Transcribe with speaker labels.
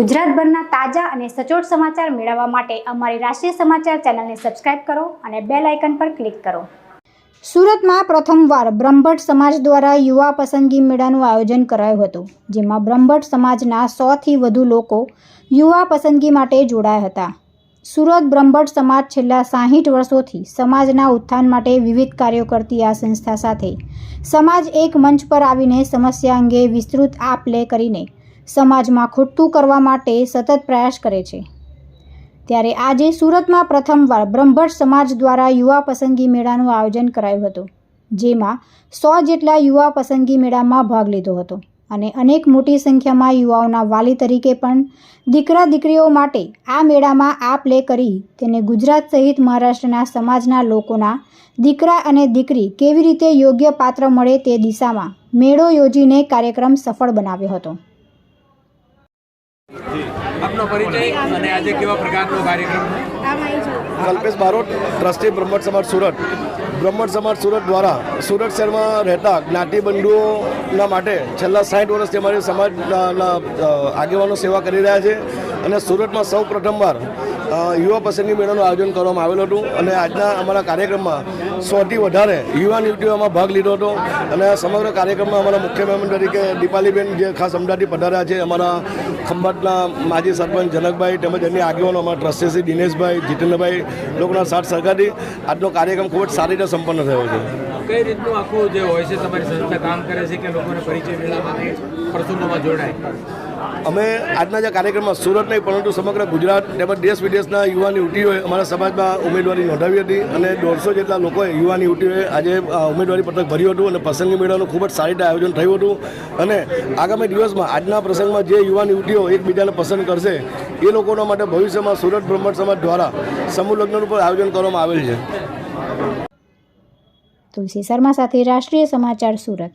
Speaker 1: ગુજરાતભરના તાજા અને સચોટ સમાચાર મેળવવા માટે અમારી રાષ્ટ્રીય સમાચાર ચેનલને સબસ્ક્રાઇબ કરો અને બેલ આઇકન પર ક્લિક કરો. સુરતમાં પ્રથમવાર બ્રહ્મભટ્ટ સમાજ દ્વારા યુવા પસંદગી મેળાનું આયોજન કરાયું હતું, જેમાં બ્રહ્મભટ્ટ સમાજના સોથી વધુ લોકો યુવા પસંદગી માટે જોડાયા હતા. સુરત બ્રહ્મભટ્ટ સમાજ છેલ્લા સાહીઠ વર્ષોથી સમાજના ઉત્થાન માટે વિવિધ કાર્યો કરતી આ સંસ્થા સાથે સમાજ એક મંચ પર આવીને સમસ્યા અંગે વિસ્તૃત આપ લે કરીને સમાજમાં ખોટું કરવા માટે સતત પ્રયાસ કરે છે. ત્યારે આજે સુરતમાં પ્રથમવાર બ્રહ્મભટ્ટ સમાજ દ્વારા યુવા પસંદગી મેળાનું આયોજન કરાયું હતું, જેમાં સો જેટલા યુવા પસંદગી મેળામાં ભાગ લીધો હતો અને અનેક મોટી સંખ્યામાં યુવાઓના વાલી તરીકે પણ દીકરા દીકરીઓ માટે આ મેળામાં આપ લે કરી તેને ગુજરાત સહિત મહારાષ્ટ્રના સમાજના લોકોના દીકરા અને દીકરી કેવી રીતે યોગ્ય પાત્ર મળે તે દિશામાં મેળો યોજીને કાર્યક્રમ સફળ બનાવ્યો હતો.
Speaker 2: આપનો પરિચય અને આજે કેવા પ્રકારનો કાર્યક્રમ?
Speaker 3: કલ્પેશ બારોટ, ટ્રસ્ટી બ્રહ્મટ સમાજ સુરત. બ્રહ્મટ સમાજ સુરત દ્વારા સુરત શહેરમાં રહેતા જ્ઞાતિબંધુઓના માટે છેલ્લા સાઠ વર્ષથી અમારી સમાજના આગેવાનો સેવા કરી રહ્યા છે. અને સુરતમાં સૌ પ્રથમવાર યુવા પસંદગી મેળાનું આયોજન કરવામાં આવેલું હતું અને આજના અમારા કાર્યક્રમમાં સોથી વધારે યુવાન યુવતીઓમાં ભાગ લીધો હતો અને સમગ્ર કાર્યક્રમમાં અમારા મુખ્ય મહેમાન તરીકે દીપાલીબેન જે ખાસ અમદાવાદથી પધાર્યા છે, અમારા ખંભાતના માજી સરપંચ જનકભાઈ તેમજ અન્ય આગેવાનો, અમારા ટ્રસ્ટીશ્રી દિનેશભાઈ, જીતેન્દ્રભાઈ લોકોના સાથ સહકારથી આજનો કાર્યક્રમ ખૂબ જ સારી રીતે સંપન્ન થયો છે.
Speaker 2: કઈ રીતનું આખું જે હોય છે, તમારી સંસ્થા કામ કરે છે કે લોકોને પરિચય મેળવવા માટે પ્રસંગોમાં જોડાય.
Speaker 3: અમે આજના જે કાર્યક્રમમાં સુરત નહીં, પરંતુ સમગ્ર ગુજરાત તેમજ દેશ વિદેશના યુવાની યુવતીઓએ અમારા સમાજમાં ઉમેદવારી નોંધાવી હતી અને દોઢસો જેટલા લોકોએ યુવાની યુવતીઓએ આજે ઉમેદવારી પત્રક ભર્યું હતું અને પસંદગી મેળવવાનું ખૂબ જ સારી રીતે આયોજન થયું હતું. અને આગામી દિવસમાં આજના પ્રસંગમાં જે યુવાન યુવતીઓ એકબીજાને પસંદ કરશે, એ લોકોના માટે ભવિષ્યમાં સુરત બ્રહ્મણ સમાજ દ્વારા સમૂહ લગ્નનું પણ આયોજન કરવામાં આવેલ છે.
Speaker 1: તુલસી શર્મા સાથે રાષ્ટ્રીય સમાચાર સુરત.